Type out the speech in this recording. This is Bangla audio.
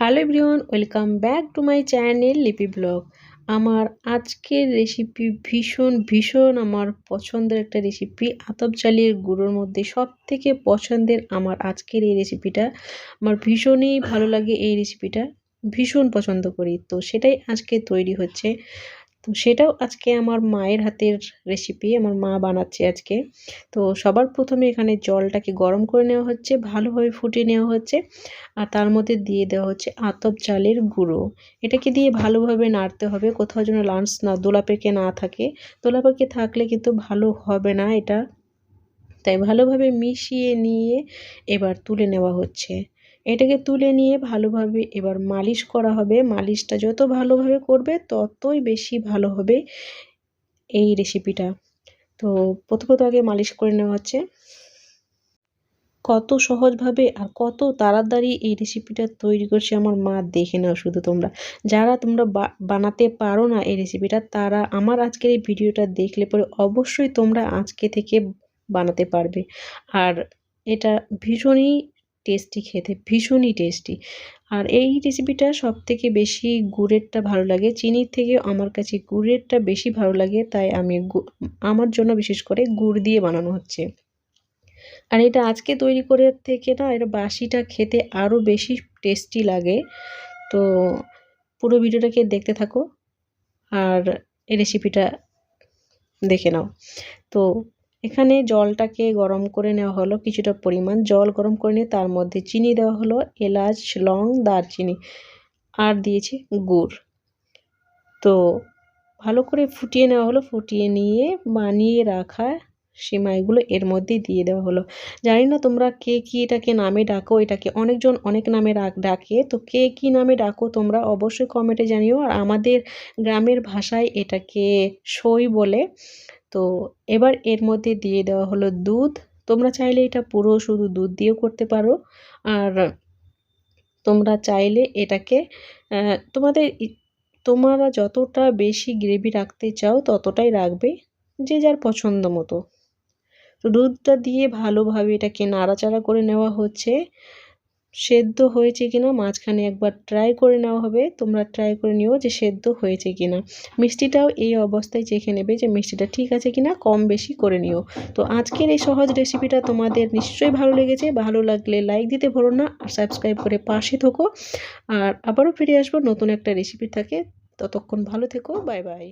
Hello everyone, welcome back to my channel Lipi blog. আমার আজকের রেসিপি ভীষণ ভীষণ আমার পছন্দের একটা রেসিপি। আতপ চালের গুঁড়োর মধ্যে সব থেকে পছন্দের আমার আজকের এই রেসিপিটা। আমার ভীষণই ভালো লাগে এই রেসিপিটা, ভীষণ পছন্দ করি। তো সেটাই আজকে তৈরি হচ্ছে। তো সেটাও আজকে আমার মায়ের হাতের রেসিপি আমার মা বানাচ্ছে আজকে। তো সবার প্রথমে এখানে জলটাকে গরম করে নেওয়া হচ্ছে, ভালোভাবে ফুটিয়ে নেওয়া হচ্ছে, আর তার মধ্যে দিয়ে দেওয়া হচ্ছে আতপ চালের গুঁড়ো। এটাকে দিয়ে ভালোভাবে নাড়তে হবে, কোথাও যেন লাঞ্চ না দোলা পেকে না থাকে। দোলা পেকে থাকলে কিন্তু ভালো হবে না এটা। তাই ভালোভাবে মিশিয়ে নিয়ে এবার তুলে নেওয়া হচ্ছে। এটাকে তুলে নিয়ে ভালোভাবে এবার মালিশ করা হবে। মালিশটা যত ভালোভাবে করবে, ততই বেশি ভালো হবে এই রেসিপিটা তো প্রথমত আগে মালিশ করে নেওয়া হচ্ছে। কত সহজভাবে আর কত তাড়াতাড়ি এই রেসিপিটা তৈরি করছে আমার মা দেখে নাও শুধু তোমরা। যারা তোমরা বানাতে পারো না এই রেসিপিটা তারা আমার আজকের এই ভিডিওটা দেখলে পরে অবশ্যই তোমরা আজকে থেকে বানাতে পারবে। আর এটা ভীষণই টেস্টি খেতে ভীষণই টেস্টি আর এই রেসিপিটা সব থেকে বেশি গুড়েরটা ভালো লাগে। চিনির থেকে আমার কাছে গুড়েরটা বেশি ভালো লাগে, তাই আমি আমার জন্য বিশেষ করে গুড় দিয়ে বানানো হচ্ছে। আর এটা আজকে তৈরি করে থেকে না, এটা বাসিটা খেতে আরও বেশি টেস্টি লাগে। তো পুরো ভিডিওটাকে দেখতে থাকো, আর এই রেসিপিটা দেখে নাও। তো এখানে জলটাকে গরম করে নেওয়া হলো, কিছুটা পরিমাণ জল গরম করে নিয়ে তার মধ্যে চিনি দেওয়া হলো, এলাচ, লং, দারচিনি, আর দিয়েছি গুড়। তো ভালো করে ফুটিয়ে নেওয়া হলো, ফুটিয়ে নিয়ে বানিয়ে রাখা সিমাইগুলো এর মধ্যে দিয়ে দেওয়া হলো। জানি না তোমরা কে কী এটাকে নামে ডাকো, এটাকে অনেকজন অনেক নামে ডাকে। তো কে কী নামে ডাকো তোমরা অবশ্যই কমেন্টে জানিও। আর আমাদের গ্রামের ভাষায় এটাকে সই বলে। তো এবার এর মধ্যে দিয়ে দেওয়া হলো দুধ। তোমরা চাইলে এটা পুরো শুধু দুধ দিয়েও করতে পারো। আর তোমরা চাইলে এটাকে তোমাদের তোমরা যতটা বেশি গ্রেভি রাখতে চাও ততটাই রাখবে, যে যার পছন্দ মতো। তো দুধটা দিয়ে ভালোভাবে এটাকে নাড়াচাড়া করে নেওয়া হচ্ছে। সেদ্ধ হয়েছে কিনা মাঝখানে একবার ট্রাই করে নেওয়া হবে। তোমরা ট্রাই করে নিও যে সেদ্ধ হয়েছে কিনা। মিষ্টিটাও এই অবস্থায় চেখে নেবে যে মিষ্টিটা ঠিক আছে কিনা, কম বেশি করে নিও। তো আজকের এই সহজ রেসিপিটা তোমাদের নিশ্চয়ই ভালো লেগেছে। ভালো লাগলে লাইক দিতে ভরো না আর সাবস্ক্রাইব করে পাশে থাকো। আর আবারও ফিরে আসব নতুন একটা রেসিপি থাকে। ততক্ষণ ভালো থেকো। Bye bye